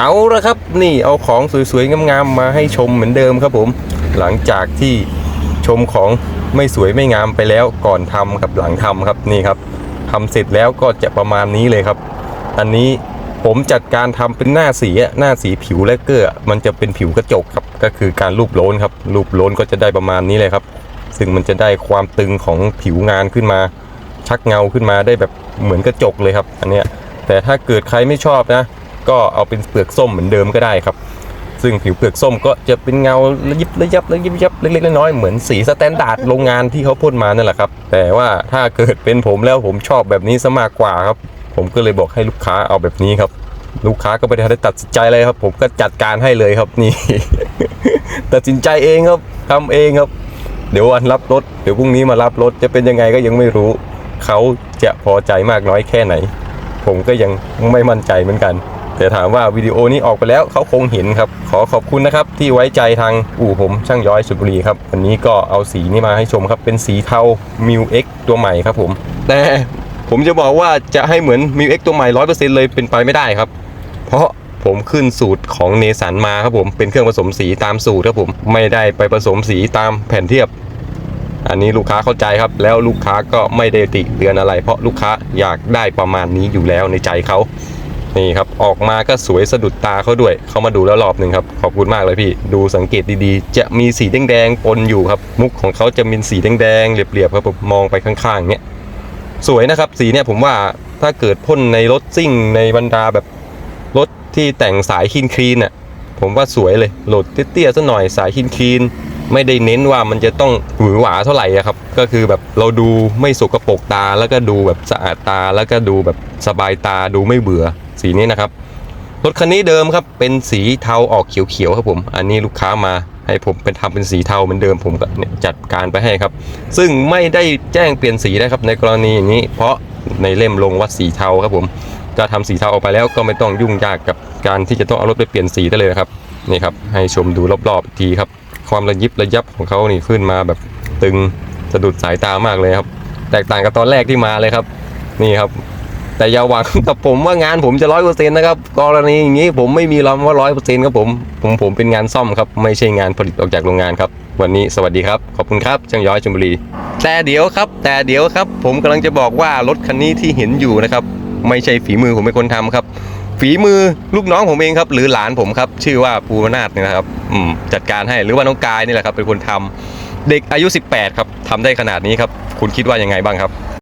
เอาละครับนี่เอาของสวยๆงามๆมาให้ชมเหมือนเดิมครับผม หลังจากที่ชมของไม่สวยไม่งามไปแล้วก่อนทำกับหลังทำครับนี่ครับทำเสร็จแล้วก็จะประมาณนี้เลยครับ อันนี้ผมจัดการทำเป็นหน้าสีหน้าสีผิวและเกลือมันจะเป็นผิวกระจกครับก็คือการรูปโล้นครับรูปโล้นก็จะได้ประมาณนี้เลยครับ ซึ่งมันจะได้ความตึงของผิวงานขึ้นมา ชักเงาขึ้นมาได้แบบเหมือนกระจกเลยครับ อันเนี้ยแต่ถ้าเกิดใครไม่ชอบนะ ก็เอาเป็นเปลือกส้มเหมือนเดิมก็ได้ครับ ซึ่งผิวเปลือกส้มก็จะเป็นเงาระยิบระยับระยิบระยับเล็กๆน้อยๆเหมือนสีสแตนดาร์ดโรงงานที่เขาพ่นมานั่นแหละครับ แต่ว่าถ้าเกิดเป็นผมแล้วผมชอบแบบนี้ซะมากกว่าครับ ผมก็เลยบอกให้ลูกค้าเอาแบบนี้ครับ ลูกค้าก็ไม่ได้ทันได้ตัดสินใจเลยครับ ผมก็จัดการให้เลยครับนี่ ตัดสินใจเองครับทำเองครับ เดี๋ยววันรับรถเดี๋ยวพรุ่งนี้มารับรถจะเป็นยังไงก็ยังไม่รู้เขาจะพอใจมากน้อยแค่ไหน ผมก็ยังไม่มั่นใจเหมือนกัน แต่ถามว่าวิดีโอนี้ออกไปแล้วเขาคงเห็นครับ ขอขอบคุณนะครับ ที่ไว้ใจทางอู่ผมช่างย้อยสุบุรีครับ วันนี้ก็เอาสีนี้มาให้ชมครับ เป็นสีเทา m ิว X ตัวใหม่ครับผมแต่ผมจะบอกว่าจะให้เหมือน m ิว X ตัวใหม่100%เลยเป็นไปไม่ได้ครับ เพราะผมขึ้นสูตรของเนสันมาครับผมเป็นเครื่องผสมสีตามสูตรครับผมไม่ได้ไปผสมสีตามแผ่นเทียบ อันนี้ลูกค้าเข้าใจครับ แล้วลูกค้าก็ไม่ได้ติเตือนอะไร เพราะลูกค้าอยากได้ประมาณนี้อยู่แล้วในใจเขา นี่ครับ ออกมาก็สวยสะดุดตาเขาด้วย เขามาดูแล้วรอบหนึ่งครับ ขอบคุณมากเลยพี่ ดูสังเกตดีๆ จะมีสีแดงๆปนอยู่ครับ มุกของเขาจะมีสีแดงๆเรียบๆครับผมมองไปข้างๆเนี้ยสวยนะครับ สีเนี่ยผมว่าถ้าเกิดพ่นในรถซิ่งในบรรดาแบบรถที่แต่งสายคินคลีนอะผมว่าสวยเลยโหลดเตี้ยๆซะหน่อยสายคินคลีนไม่ได้เน้นว่ามันจะต้องหวือหวาเท่าไหร่อะครับ ก็คือแบบเราดูไม่สกปรกตาแล้วก็ดูแบบสะอาดตาแล้วก็ดูแบบสบายตาดูไม่เบื่อ สีนี้นะครับ รถคันนี้เดิมครับ เป็นสีเทาออกเขียวๆครับผม อันนี้ลูกค้ามาให้ผมเป็นทำเป็นสีเทาเหมือนเดิมผมก็จัดการไปให้ครับ ซึ่งไม่ได้แจ้งเปลี่ยนสีนะครับในกรณีอย่างนี้ เพราะในเล่มลงว่าสีเทาครับผมก็ทำสีเทาออกไปแล้วก็ไม่ต้องยุ่งยากกับการที่จะต้องเอารถไปเปลี่ยนสีได้เลยนะครับนี่ครับให้ชมดูรอบๆอีกทีครับ ความระยิบระยับของเขานี่ขึ้นมาแบบตึงสะดุดสายตามากเลยครับ แตกต่างกับตอนแรกที่มาเลยครับ นี่ครับ แต่อย่าหวังกับผมว่างานผมจะร้อยเปอร์เซ็นต์นะครับกรณีอย่างนี้ผมไม่มีลำว่าร้อยเปอร์เซ็นต์ครับผมผมผมเป็นงานซ่อมครับ ไม่ใช่งานผลิตออกจากโรงงานครับ วันนี้สวัสดีครับ ขอบคุณครับช่างย้อยชลบุรี แต่เดี๋ยวครับ แต่เดี๋ยวครับ ผมกำลังจะบอกว่ารถคันนี้ที่เห็นอยู่นะครับ ไม่ใช่ฝีมือผมเป็นคนทำครับ ฝีมือลูกน้องผมเองครับ หรือหลานผมครับ ชื่อว่าภูวนาถเนี่นะครับอืมจัดการให้หรือว่าน้องกายนี่แหละครับ เป็นคนทำเด็กอายุ 18 ครับทำได้ขนาดนี้ครับ คุณคิดว่ายังไงบ้างครับ